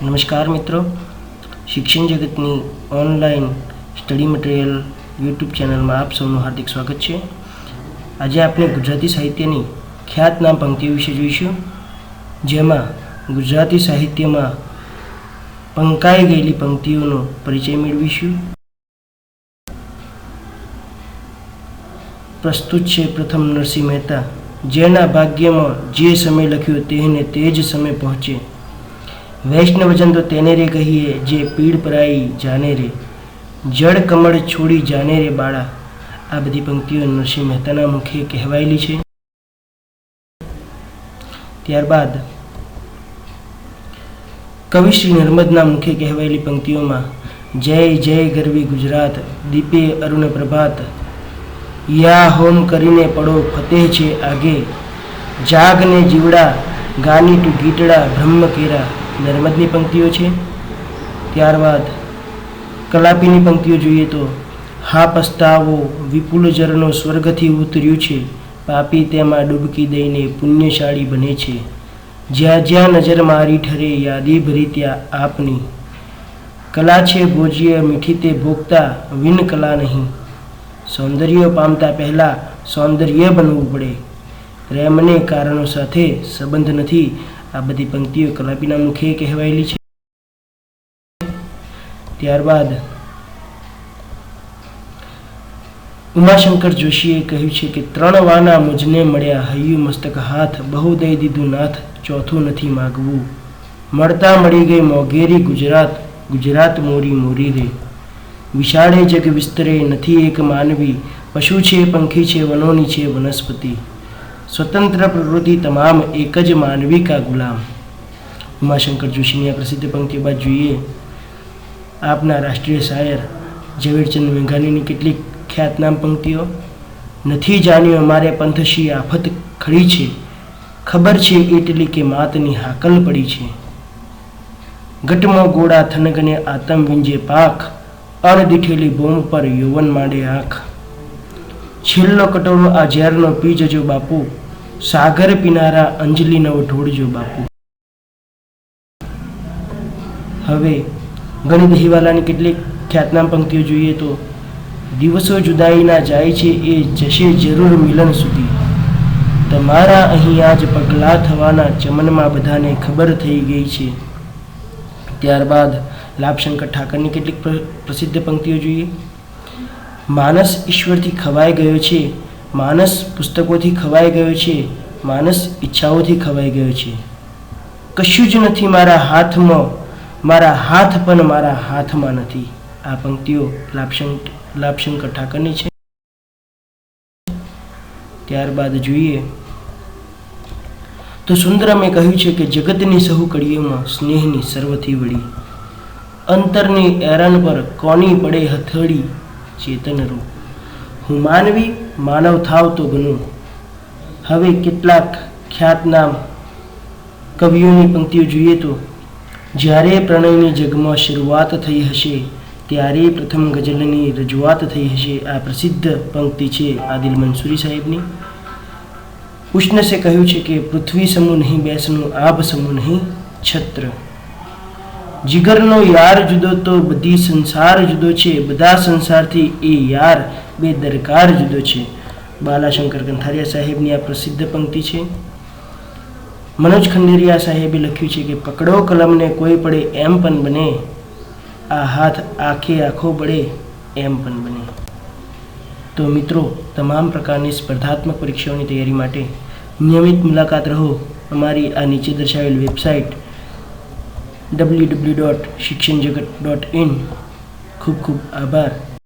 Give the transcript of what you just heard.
નમસ્કાર મિત્રો. શિક્ષણ જગતની ઓનલાઈન સ્ટડી મટીરિયલ યુટ્યુબ ચેનલમાં આપ સૌનું હાર્દિક સ્વાગત છે. આજે આપણે ગુજરાતી સાહિત્યની ખ્યાતનામ પંક્તિઓ વિશે જોઈશું. જેમાં ગુજરાતી સાહિત્યમાં પંકાઈ ગયેલી પંક્તિઓનો પરિચય મેળવીશું. પ્રસ્તુત છે પ્રથમ નરસિંહ મહેતા. જેના ભાગ્યમાં જે સમય લખ્યો તેને તે જ સમય પહોંચે વૈષ્ણવજન તો તેને રે કહીએ, જે પીડ પરાઈ જાને રે. જળ કમળ છોડી જાને રે બાળા. આ બધી પંક્તિઓ નરસિંહ મહેતાના મુખે કહેવાયેલી છે. ત્યારબાદ કવિ શ્રી નર્મદના મુખે કહેવાયેલી પંક્તિઓમાં, જય જય ગરવી ગુજરાત, દીપે અરુણ પ્રભાત, યા હોમ કરીને પડો ફતેહ છે આગે, જાગને જીવડા, ગાની ટુ ગીટડા બ્રહ્મ કેરા. નર્મદની પંક્તિઓ છે. ત્યારબાદ કલાપીની પંક્તિઓ જોઈએ તો, હા પસ્તાવો વિપુલ જરનો સ્વર્ગથી ઉતર્યું છે. પાપી તેમાં ડૂબકી દઈને પુણ્યશાળી બને છે. જ્યાં જ્યાં નજર મારી ઠરે યાદી ભરી ત્યાં આપની. કલા છે ભોજીય, મીઠી તે ભોગતા વિન કલા નહીં. સૌંદર્ય પામતા પહેલાં સૌંદર્ય બનવું પડે. પ્રેમને કારણો સાથે સંબંધ નથી. આ બધી પંક્તિઓ કલાપીના મુખે કહેવાયેલી છે. ત્યારબાદ ઉમાશંકર જોશીએ કહ્યું છે કે ત્રણ વાના મુજને મળ્યા હૈયું મસ્તક હાથ બહુ દઈ દીધું નાથ, ચોથું નથી માગવું. મળતા મળી ગઈ મોગેરી ગુજરાત ગુજરાત મોરી મોરી રે. વિશાળે જગ વિસ્તરે, નથી એક માનવી. પશુ છે, પંખી છે, વનોની છે, વનસ્પતિ. સ્વતંત્ર પ્રવૃત્તિ તમામ એક જ માનવી કા ગુલામ? ઉમાશંકર જોશીની આ પ્રસિદ્ધ પંક્તિ બાદ જોઈએ. આપના રાષ્ટ્રીય શાયર ઝવેરચંદ મેઘાણીની કેટલીક ખ્યાતનામ પંક્તિઓ. નથી જાણ્યું અમારે પંથશી આફત ખડી છે. ખબર છે એટલી કે માતની હાકલ પડી છે. ઘટમો ગોળા થનગને આતમ વિંજે પાક અણદીઠેલી બોમ્બ પર યૌવન માંડે આંખ. છેલ્લો કટોરો આ ઝેરનો પી જજો બાપુ સાગર પીનારા અંજલિ ઢોળજો બાપુ. હવે ગણિત હિવાલાની કેટલીક ખ્યાતનામ પંક્તિઓ જોઈએ તો, દિવસો જુદાઈના જાય છે, એ જશે જરૂર મિલન સુધી. તમારા અહીં આજ પગલાં થવાના ચમનમાં બધાને ખબર થઈ ગઈ છે. ત્યારબાદ લાભશંકર ઠાકરની કેટલીક પ્ર- પ્રસિદ્ધ પંક્તિઓ જોઈએ. માનસ ઈશ્વરથી ખવાઈ ગયો છે માનસ પુસ્તકોથી ખવાઈ ગયો છે, માનસ ઈચ્છાઓથી ખવાઈ ગયો છે. કશું જ નથી મારા હાથમાં, મારા હાથ પણ મારા હાથમાં નથી. આ પંક્તિઓ લાભશંકર લાભશંકર ઠાકરની છે. ત્યારબાદ જોઈએ. તો સુંદરમે કહ્યું છે કે જગતની સહુ કડીઓમાં સ્નેહની સર્વથી વળી. અંતરની એરન પર કોની પડે હથળી ચેતન ચેતનરૂ હું માનવી, માનવ થાવ તો બનું હવે કેટલાક ખ્યાતનામ કવિઓની પંક્તિઓ જોઈએ તો, જ્યારે પ્રણયની જગમાં શરૂઆત થઈ હશે, ત્યારે પ્રથમ ગઝલની રજૂઆત થઈ હશે. આ પ્રસિદ્ધ પંક્તિ છે આદિલ મંસૂરી સાહેબની. ઉષ્ણસે કહ્યું છે કે, પૃથ્વી સમૂહ નહીં બેસનું આભ સમૂહ નહીં, છત્ર. જીગરનો યાર જુદો તો બધી સંસાર જુદો છે. બધા સંસારથી એ યાર બે દરકાર જુદો છે. બાલાશંકર કંથારિયા સાહેબની આ પ્રસિદ્ધ પંક્તિ છે. મનોજ ખંડેરિયા સાહેબે લખ્યું છે કે, પકડો કલમને, કોઈ પડે એમ પણ બને. આ હાથ આખે આખો પડે એમ પણ બને. તો મિત્રો, તમામ પ્રકારની સ્પર્ધાત્મક પરીક્ષાઓની તૈયારી માટે નિયમિત મુલાકાત રહો. અમારી આ નીચે દર્શાવેલ વેબસાઇટ ડબલ્યુ ડબલ્યુ ડોટ શિક્ષણ જગત ડોટ ઇન. ખૂબ ખૂબ આભાર.